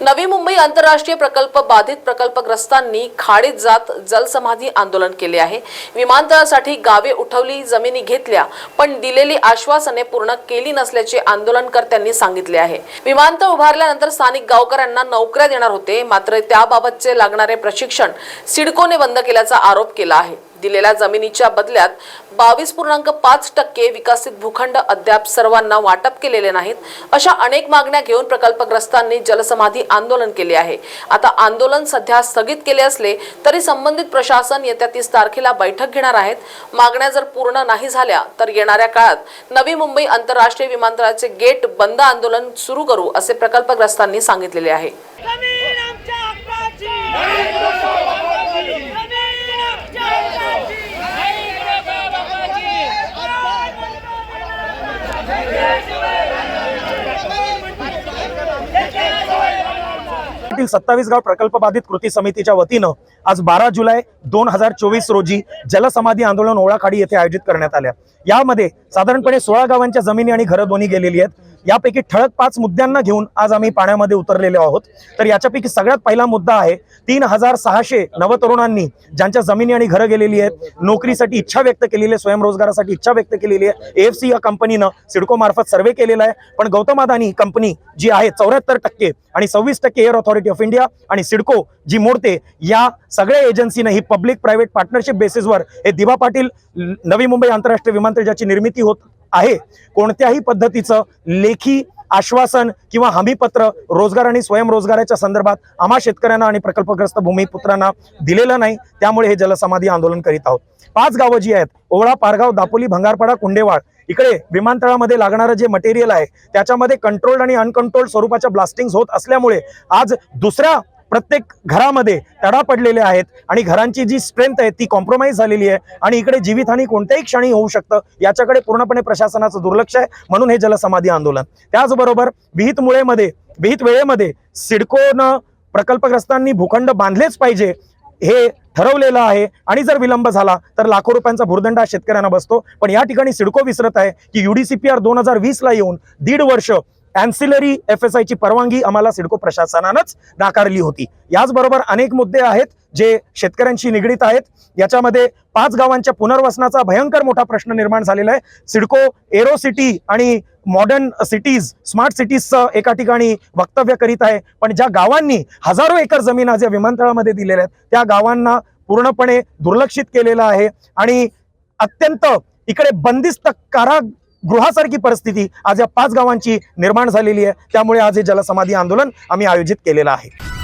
नवी मुंबई आंतरराष्ट्रीय प्रकल्प बाधित प्रकल्पग्रस्तांनी खाडीत जात जलसमाधी आंदोलन केले आहे. विमानतळासाठी गावे उठवली जमिनी घेतल्या पण दिलेली आश्वासने पूर्ण केली नसल्याचे आंदोलनकर्त्यांनी सांगितले आहे. विमानतळ उभारल्यानंतर स्थानिक गावकऱ्यांना नोकऱ्या देणार होते मात्र त्याबाबतचे लागणारे प्रशिक्षण सिडकोने बंद केल्याचा आरोप केला आहे. दिलेल्या जमिनीच्या बदल्यात बावीस पूर्णांक पाच टक्के विकसित भूखंड अद्याप सर्वांना वाटप केलेले नाहीत अशा अनेक मागण्या घेऊन प्रकल्पग्रस्तांनी जलसमाधी आंदोलन केले आहे. आता आंदोलन सध्या स्थगित केले असले तरी संबंधित प्रशासन येत्या तीस तारखेला बैठक घेणार आहेत. मागण्या जर पूर्ण नाही झाल्या तर येणाऱ्या काळात नवी मुंबई आंतरराष्ट्रीय विमानतळाचे गेट बंद आंदोलन सुरू करू असे प्रकल्पग्रस्तांनी सांगितलेले आहे. जिल्ह्यातील सत्तावीस गाव प्रकल्प बाधित कृती समितीच्या वतीनं आज बारा जुलै दोन हजार चोवीस रोजी जलसमाधी आंदोलन ओळाखाडी येथे आयोजित करण्यात आल्या. यामध्ये साधारणपणे सोळा गावांच्या जमिनी आणि घरं दोन्ही गेलेली आहेत. यापैकी ठळक पाच मुद्द्यांना घेऊन आज आम्ही पाण्यामध्ये उतरलेलो आहोत. तर याच्यापैकी सगळ्यात पहिला मुद्दा आहे तीन हजार सहाशे नवतरुणांनी ज्यांच्या जमिनी आणि घरं गेलेली आहेत नोकरीसाठी इच्छा व्यक्त केलेली आहे स्वयंरोजगारासाठी इच्छा व्यक्त केलेली आहे. एफ सी या कंपनीनं सिडको मार्फत सर्वे केलेला आहे. पण गौतम अदानी कंपनी जी आहे चौऱ्याहत्तर टक्के आणि सव्वीस टक्के एअर ऑथॉरिटी ऑफ इंडिया आणि सिडको जी मोडते या सगळ्या एजन्सीनं ही पब्लिक प्रायव्हेट पार्टनरशिप बेसिसवर हे दिवा पाटील नवी मुंबई आंतरराष्ट्रीय विमानतळ ज्याची निर्मिती होत आहे. कोणत्याही पद्धतीचं लेखी आश्वासन किंवा हमीपत्र रोजगार आणि स्वयंरोजगाराच्या संदर्भात आम्हा शेतकऱ्यांना आणि प्रकल्पग्रस्त भूमिपुत्रांना दिलेलं नाही त्यामुळे हे जलसमाधी आंदोलन करीत आहोत. पाच गावं जी आहेत ओवळा पारगाव दापोली भंगारपाडा कुंडेवाड इकडे विमानतळामध्ये लागणारं जे मटेरियल आहे त्याच्यामध्ये कंट्रोल्ड आणि अनकंट्रोल्ड स्वरूपाच्या ब्लास्टिंग होत असल्यामुळे आज दुसऱ्या प्रत्येक घरामध्ये तडा पडलेले आहेत आणि घरांची जी स्ट्रेंथ आहे ती कॉम्प्रोमाइज झालेली आहे. आणि इकडे जीवितहानी कोणत्याही क्षणी होऊ शकतं. याच्याकडे पूर्णपणे प्रशासनाचं दुर्लक्ष आहे. म्हणून हे जलसमाधी आंदोलन. त्याचबरोबर विहित मुळेमध्ये विहित वेळेमध्ये सिडकोनं प्रकल्पग्रस्तांनी भूखंड बांधलेच पाहिजे हे ठरवलेलं आहे. आणि जर विलंब झाला तर लाखो रुपयांचा भूर्दंड हा शेतकऱ्यांना बसतो. पण या ठिकाणी सिडको विसरत आहे की युडीसीपीआर दोन हजार वीसला येऊन दीड वर्ष अँसिलरी एफ एस आयची परवानगी आम्हाला सिडको प्रशासनानंच नाकारली होती. याचबरोबर अनेक मुद्दे आहेत जे शेतकऱ्यांशी निगडीत आहेत. याच्यामध्ये पाच गावांच्या पुनर्वसनाचा भयंकर मोठा प्रश्न निर्माण झालेला आहे. सिडको एरो सिटी आणि मॉडर्न सिटीज स्मार्ट सिटीजचं एका ठिकाणी वक्तव्य करीत आहे. पण ज्या गावांनी हजारो एकर जमीन आज या विमानतळामध्ये दिलेल्या आहेत त्या गावांना पूर्णपणे दुर्लक्षित केलेलं आहे. आणि अत्यंत इकडे बंदिस्त कारा गृहासारखी परिस्थिती आज या पाच गावांची निर्माण झालेली आहे. त्यामुळे आज हे जलसमाधी आंदोलन आम्ही आयोजित केलेलं आहे.